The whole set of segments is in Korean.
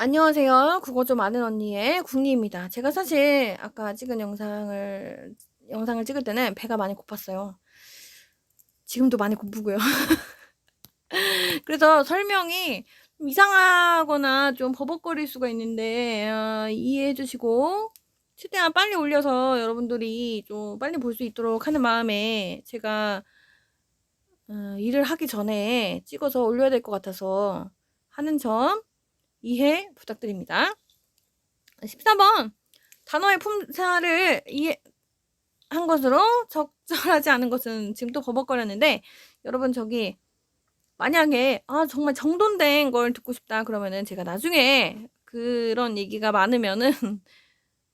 안녕하세요. 국어 좀 아는 언니의 국리입니다. 제가 사실 아까 찍은 영상을 영상을 찍을 때는 배가 많이 고팠어요. 지금도 많이 고프고요. 그래서 설명이 좀 이상하거나 좀 버벅거릴 수가 있는데 어, 이해해 주시고 최대한 빨리 올려서 여러분들이 좀 빨리 볼 수 있도록 하는 마음에 제가 어, 일을 하기 전에 찍어서 올려야 될 것 같아서 하는 점 이해 부탁드립니다. 13번 단어의 품사를 이해한 것으로 적절하지 않은 것은 지금 또 버벅거렸는데 여러분 저기 만약에 아 정말 정돈된 걸 듣고 싶다 그러면은 제가 나중에 그런 얘기가 많으면은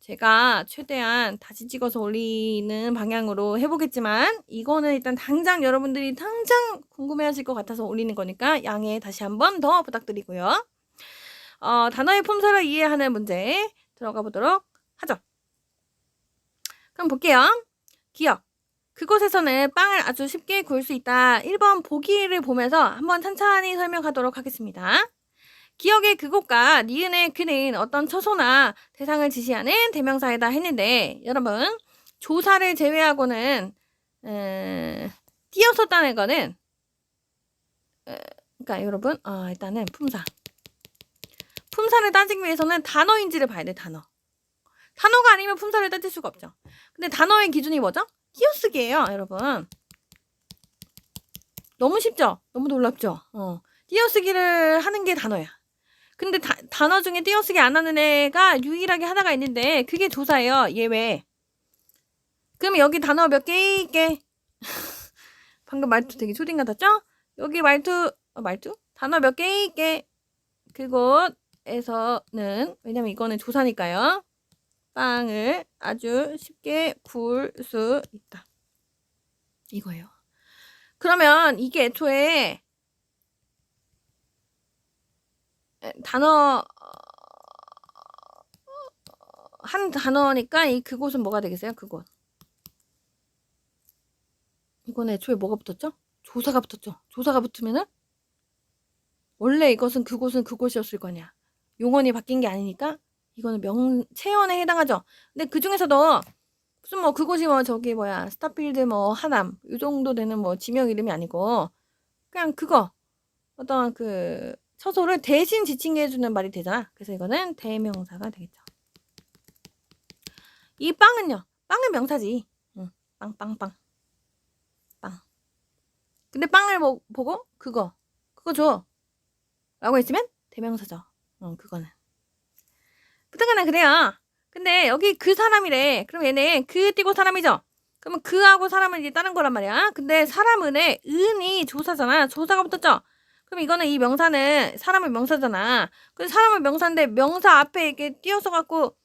제가 최대한 다시 찍어서 올리는 방향으로 해보겠지만 이거는 일단 당장 여러분들이 당장 궁금해하실 것 같아서 올리는 거니까 양해 다시 한번 더 부탁드리고요. 어, 단어의 품사를 이해하는 문제 들어가 보도록 하죠. 그럼 볼게요. 기억. 그곳에서는 빵을 아주 쉽게 구울 수 있다. 1번 보기를 보면서 한번 천천히 설명하도록 하겠습니다. 기억의 그곳과 니은의 그는 어떤 처소나 대상을 지시하는 대명사이다 했는데 여러분 조사를 제외하고는 음, 띄어썼다는 거는 어, 그러니까 여러분 어, 일단은 품사 품사를 따지기 위해서는 단어인지를 봐야 돼, 단어. 단어가 아니면 품사를 따질 수가 없죠. 근데 단어의 기준이 뭐죠? 띄어쓰기예요, 여러분. 너무 쉽죠? 너무 놀랍죠? 어. 띄어쓰기를 하는 게 단어야. 근데 다, 단어 중에 띄어쓰기 안 하는 애가 유일하게 하나가 있는데 그게 조사예요. 예외. 그럼 여기 단어 몇 개 있게? 방금 말투 되게 초딩 같았죠? 여기 말투 어, 말투? 단어 몇 개 있게? 그곳 에서는 왜냐면 이거는 조사니까요. 빵을 아주 쉽게 구울 수 있다. 이거예요. 그러면 이게 애초에 단어 한 단어니까 이 그곳은 뭐가 되겠어요? 그곳. 이거는 애초에 뭐가 붙었죠? 조사가 붙었죠. 조사가 붙으면은 원래 이것은 그곳은 그곳이었을 거냐. 용언이 바뀐 게 아니니까 이거는 명 체언에 해당하죠. 근데 그 중에서도 무슨 뭐 그곳이 뭐 저기 뭐야 스타필드 뭐 하남 이 정도 되는 뭐 지명 이름이 아니고 그냥 그거 어떤 그 처소를 대신 지칭해 주는 말이 되잖아. 그래서 이거는 대명사가 되겠죠. 이 빵은요. 빵은 명사지. 응. 빵, 빵, 빵. 빵. 근데 빵을 뭐, 보고 그거 그거 줘. 라고 했으면 대명사죠. 어, 그거는. 부탁하나 그래요. 근데 여기 그 사람이래. 그럼 얘네 그 띄고 사람이죠. 그러면 그하고 사람은 이제 다른 거란 말이야. 근데 사람은에 은이 조사잖아. 조사가 붙었죠. 그럼 이거는 이 명사는 사람의 명사잖아. 근데 사람은 명사인데 명사 앞에 이렇게 띄어서 갖고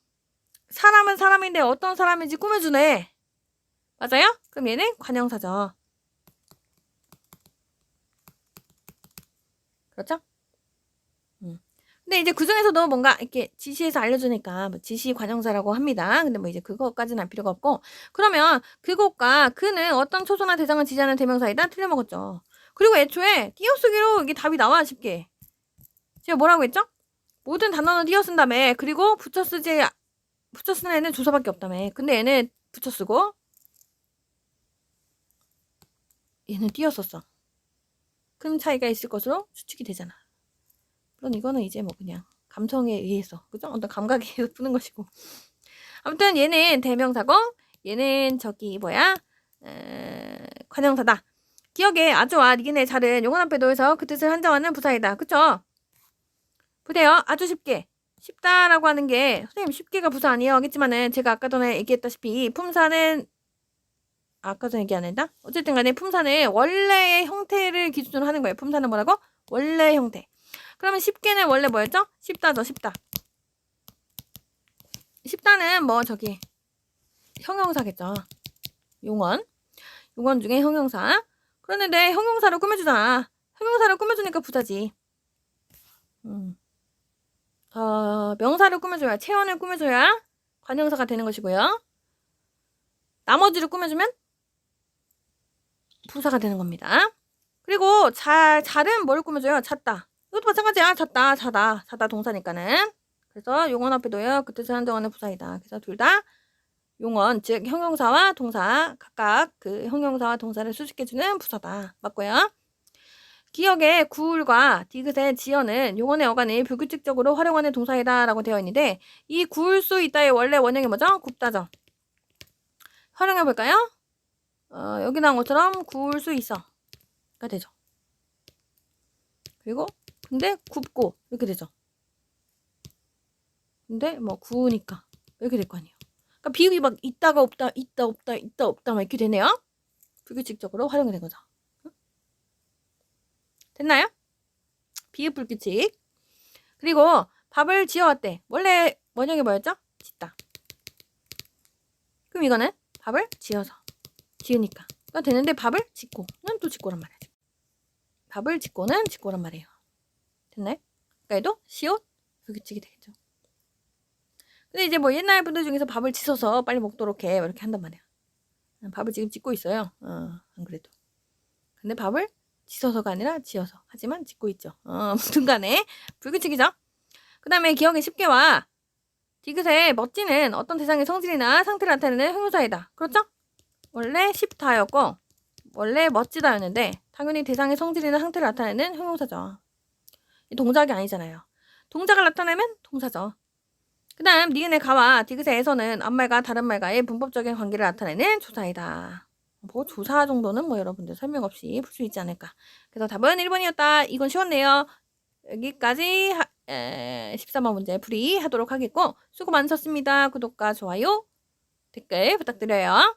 사람은 사람인데 어떤 사람인지 꾸며주네. 맞아요? 그럼 얘는 관형사죠. 그렇죠? 근데 이제 그 중에서도 뭔가 이렇게 지시해서 알려주니까 뭐 지시 관형사라고 합니다. 근데 뭐 이제 그거까지는 할 필요가 없고 그러면 그것과 그는 어떤 초소나 대상을 지시하는 대명사이다 틀려먹었죠. 그리고 애초에 띄어쓰기로 이게 답이 나와 쉽게. 제가 뭐라고 했죠? 모든 단어는 띄어쓴 다음에 그리고 붙여쓰지 붙여쓰는 애는 조사밖에 없다며. 근데 얘는 붙여쓰고 얘는 띄었었어. 큰 차이가 있을 것으로 추측이 되잖아. 물론 이거는 이제 뭐 그냥 감성에 의해서 그죠? 어떤 감각에 의해서 푸는 것이고. 아무튼 얘는 대명사고 얘는 저기 뭐야? 에, 관형사다. 기억에 아주와 니네 잘은. 용언 앞에 놓여서 그 뜻을 한정하는 부사이다. 그쵸? 보세요 아주 쉽게. 쉽다라고 하는 게 선생님 쉽게가 부사 아니에요? 하겠지만은 제가 아까 전에 얘기했다시피 품사는 아까 전에 얘기 안 했나? 어쨌든 간에 품사는 원래의 형태를 기준으로 하는 거예요. 품사는 뭐라고? 원래 형태 그러면 쉽게는 원래 뭐였죠? 쉽다죠, 쉽다. 쉽다는 뭐 저기 형용사겠죠. 용언. 용언 중에 형용사. 그런데 형용사를 꾸며주잖아. 형용사를 꾸며주니까 부자지. 음. 어, 명사를 꾸며줘야, 체언을 꾸며줘야 관형사가 되는 것이고요. 나머지를 꾸며주면 부사가 되는 겁니다. 그리고 잘, 잘은 뭘 꾸며줘요? 찾다. 이것도 마찬가지야. 잤다, 자다, 자다 동사니까는. 그래서 용언 앞에 놓여 그 뜻을 한정하는 부사이다. 그래서 둘 다 용언, 즉 형용사와 동사 각각 그 형용사와 동사를 수식해주는 부사다. 맞고요. 기억의 구울과 디귿의 지어는 용언의 어간을 불규칙적으로 활용하는 동사이다라고 되어 있는데 이 구울 수 있다의 원래 원형이 뭐죠? 굽다죠. 활용해 볼까요? 어, 여기 나온 것처럼 구울 수 있어가 되죠. 그리고 근데 굽고 이렇게 되죠. 근데 뭐 구우니까 이렇게 될 거 아니에요. 그러니까 비읍이 막 있다가 없다, 있다 없다, 있다 없다 막 이렇게 되네요. 불규칙적으로 활용이 된 거죠. 됐나요? 비읍 불규칙. 그리고 밥을 지어왔대. 원래 원형이 뭐였죠? 짓다. 그럼 이거는 밥을 지어서 지으니까. 가 되는데 밥을 짓고 는 또 짓고란 말이죠. 밥을 짓고는 짓고란 말이에요. 됐나요? 그러니까 얘도 시옷 불규칙이 되겠죠. 근데 이제 뭐 옛날 분들 중에서 밥을 지어서 빨리 먹도록 해 이렇게 한단 말이야. 밥을 지금 짓고 있어요. 어, 안 그래도. 근데 밥을 지어서가 아니라 지어서 하지만 짓고 있죠. 어, 무튼 간에 불규칙이죠. 그 다음에 기억에 쉽게 와. 디귿의 멋지는 어떤 대상의 성질이나 상태를 나타내는 형용사이다. 그렇죠? 원래 쉽다였고 원래 멋지다였는데 당연히 대상의 성질이나 상태를 나타내는 형용사죠. 이 동작이 아니잖아요. 동작을 나타내면 동사죠. 그 다음 니은의 가와 디귿의 에서는 앞말과 다른 말과의 문법적인 관계를 나타내는 조사이다. 뭐 조사 정도는 뭐 여러분들 설명 없이 풀 수 있지 않을까. 그래서 답은 1번이었다. 이건 쉬웠네요. 여기까지 하, 에, 13번 문제 풀이 하도록 하겠고 수고 많으셨습니다. 구독과 좋아요, 댓글 부탁드려요.